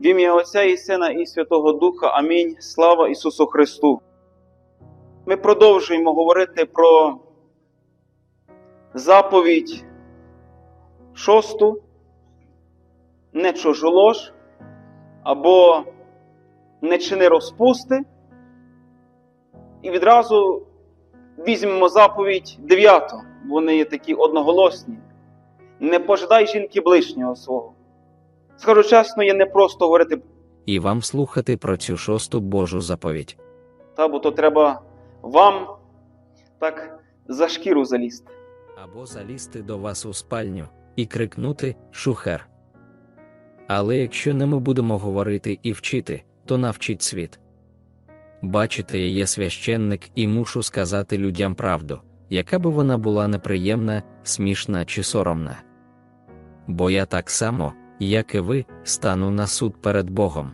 В ім'я Отця і Сина і Святого Духа. Амінь. Слава Ісусу Христу. Ми продовжуємо говорити про заповідь шосту, не чужолож, або не чини розпусти. І відразу візьмемо заповідь дев'яту. Вони є такі одноголосні. Не пожидай жінки ближнього свого. Скажу чесно, є не просто говорити, і вам слухати про цю шосту Божу заповідь. та, бо то треба вам так за шкіру залізти. Або залізти до вас у спальню і крикнути Шухер. Але якщо не ми будемо говорити і вчити, то навчить світ. Бачите, я є священник і мушу сказати людям правду, яка би вона була неприємна, смішна чи соромна. Бо я так само, як і ви, стану на суд перед Богом.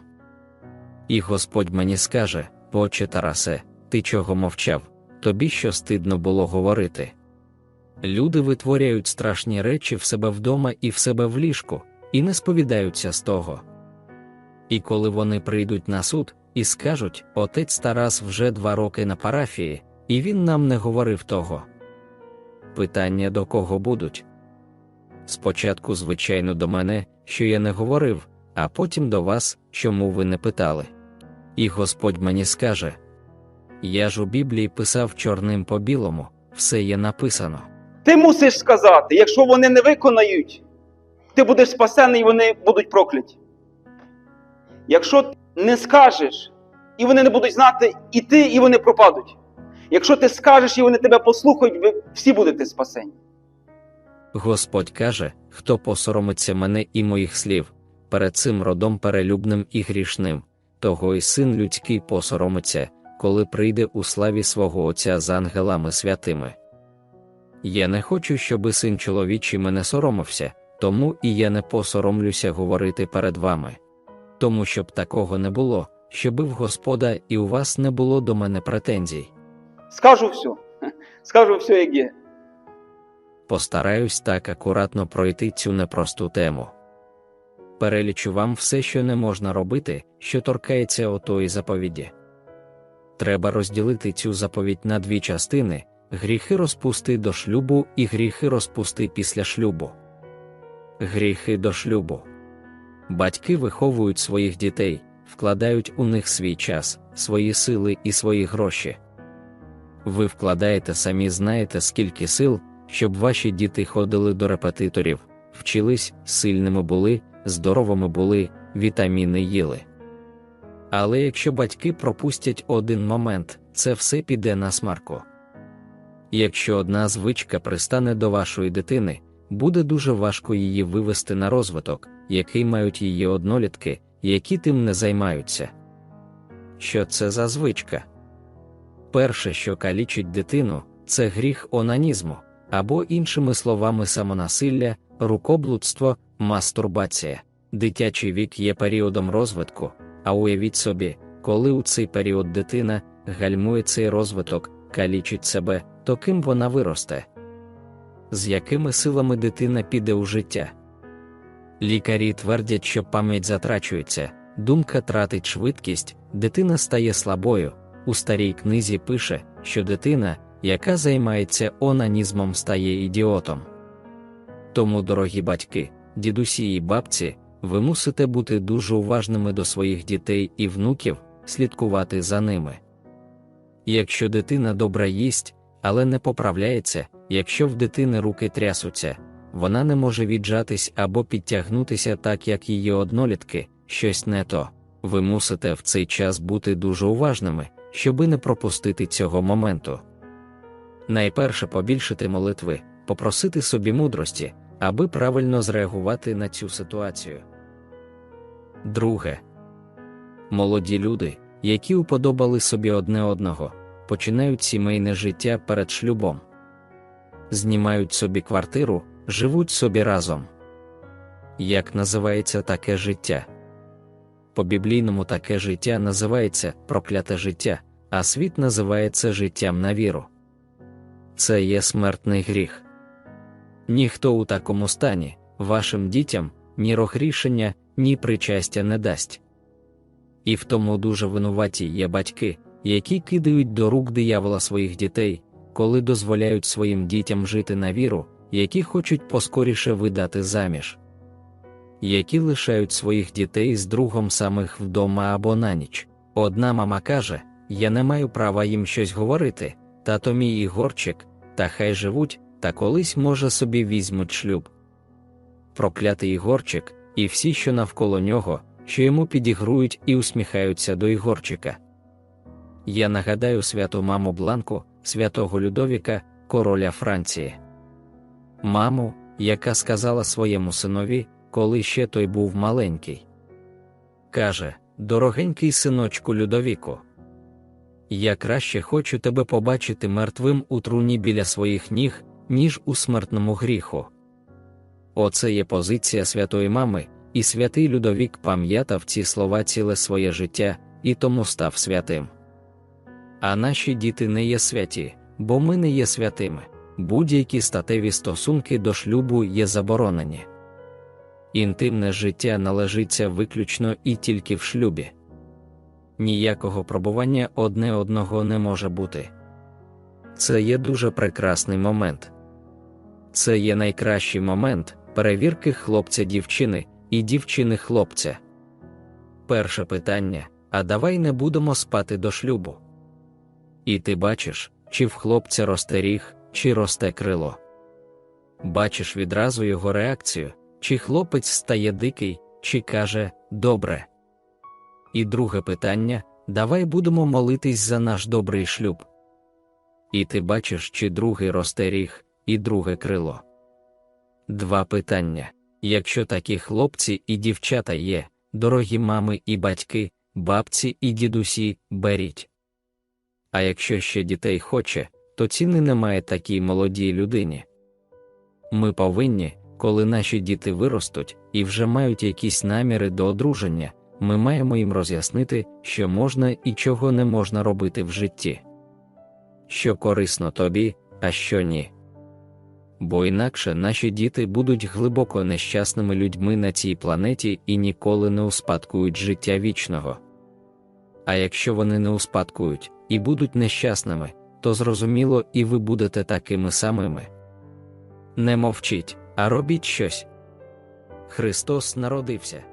І Господь мені скаже, Отче Тарасе, ти чого мовчав, тобі що стидно було говорити. Люди витворяють страшні речі в себе вдома і в себе в ліжку, і не сповідаються з того. І коли вони прийдуть на суд і скажуть, отець Тарас вже два роки на парафії, і він нам не говорив того. Питання до кого будуть? Спочатку, звичайно, до мене, що я не говорив, а потім до вас, чому ви не питали. І Господь мені скаже Я ж у Біблії писав чорним по білому, все є написано. Ти мусиш сказати, якщо вони не виконають, ти будеш спасений і вони будуть прокляті. Якщо не скажеш, і вони не будуть знати, і ти, і вони пропадуть. Якщо ти скажеш і вони тебе послухають, всі будете спасені. Господь каже, хто посоромиться мене і моїх слів, перед цим родом перелюбним і грішним, того й син людський посоромиться, коли прийде у славі свого Отця з ангелами святими. Я не хочу, щоби син чоловічий мене соромився, тому і я не посоромлюся говорити перед вами. Тому щоб такого не було, щоби в Господа і у вас не було до мене претензій. Скажу все. Скажу все, як є. Постараюсь так акуратно пройти цю непросту тему. Перелічу вам все, що не можна робити, що торкається отої заповіді. Треба розділити цю заповідь на дві частини: гріхи розпусти до шлюбу і гріхи розпусти після шлюбу. Гріхи до шлюбу. Батьки виховують своїх дітей, вкладають у них свій час, свої сили і свої гроші. Ви вкладаєте самі знаєте, скільки сил, щоб ваші діти ходили до репетиторів, вчились, сильними були, здоровими були, вітаміни їли. Але якщо батьки пропустять один момент, це все піде на смарку. Якщо одна звичка пристане до вашої дитини, буде дуже важко її вивести на розвиток, який мають її однолітки, які тим не займаються. Що це за звичка? Перше, що калічить дитину, це гріх онанізму, або, іншими словами, самонасилля, рукоблудство, мастурбація. Дитячий вік є періодом розвитку, а уявіть собі, коли у цей період дитина гальмує цей розвиток, калічить себе, то ким вона виросте? З якими силами дитина піде у життя? Лікарі твердять, що пам'ять затрачується, думка тратить швидкість, дитина стає слабою. У старій книзі пише, що дитина, яка займається онанізмом, стає ідіотом. Тому, дорогі батьки, дідусі і бабці, ви мусите бути дуже уважними до своїх дітей і внуків, слідкувати за ними. Якщо дитина добре їсть, але не поправляється, якщо в дитини руки трясуться, вона не може віджатись або підтягнутися так, як її однолітки, щось не то. Ви мусите в цей час бути дуже уважними, щоби не пропустити цього моменту. Найперше побільшити молитви, попросити собі мудрості, аби правильно зреагувати на цю ситуацію. Друге, молоді люди, які уподобали собі одне одного, починають сімейне життя перед шлюбом, знімають собі квартиру, живуть собі разом. Як називається таке життя? По біблійному таке життя називається прокляте життя, а світ називає це життям на віру. Це є смертний гріх. Ніхто у такому стані, вашим дітям, ні рішення, ні причастя не дасть. І в тому дуже винуваті є батьки, які кидають до рук диявола своїх дітей, коли дозволяють своїм дітям жити на віру, які хочуть поскоріше видати заміж, які лишають своїх дітей з другом самих вдома або на ніч. Одна мама каже: Я не маю права їм щось говорити, тато мій Ігорчик, та хай живуть, та колись, може, собі візьмуть шлюб. Проклятий Ігорчик, і всі, що навколо нього, що йому підігрують і усміхаються до Ігорчика. Я нагадаю святу маму Бланку, святого Людовіка, короля Франції. Маму, яка сказала своєму синові, коли ще той був маленький. Каже: Дорогенький синочку Людовіку. Я краще хочу тебе побачити мертвим у труні біля своїх ніг, ніж у смертному гріху. Оце є позиція святої мами, і святий Людовік пам'ятав ці слова ціле своє життя і тому став святим. А наші діти не є святі, бо ми не є святими. Будь-які статеві стосунки до шлюбу є заборонені. Інтимне життя належиться виключно і тільки в шлюбі. Ніякого пробування одне одного не може бути. Це є дуже прекрасний момент. Це є найкращий момент перевірки хлопця дівчини і дівчини хлопця. Перше питання: а давай не будемо спати до шлюбу. І ти бачиш, чи в хлопця росте ріг, чи росте крило. Бачиш відразу його реакцію, чи хлопець стає дикий, чи каже добре. І друге питання давай будемо молитись за наш добрий шлюб. І ти бачиш, чи другий росте ріг, і друге крило. Два питання. Якщо такі хлопці і дівчата є, дорогі мами і батьки, бабці і дідусі, беріть. А якщо ще дітей хоче, то ціни немає такій молодій людині. Ми повинні, коли наші діти виростуть і вже мають якісь наміри до одруження, ми маємо їм роз'яснити, що можна і чого не можна робити в житті, що корисно тобі, а що ні. Бо інакше наші діти будуть глибоко нещасними людьми на цій планеті і ніколи не успадкують життя вічного. А якщо вони не успадкують і будуть нещасними, то зрозуміло, і ви будете такими самими. Не мовчіть, а робіть щось. Христос народився.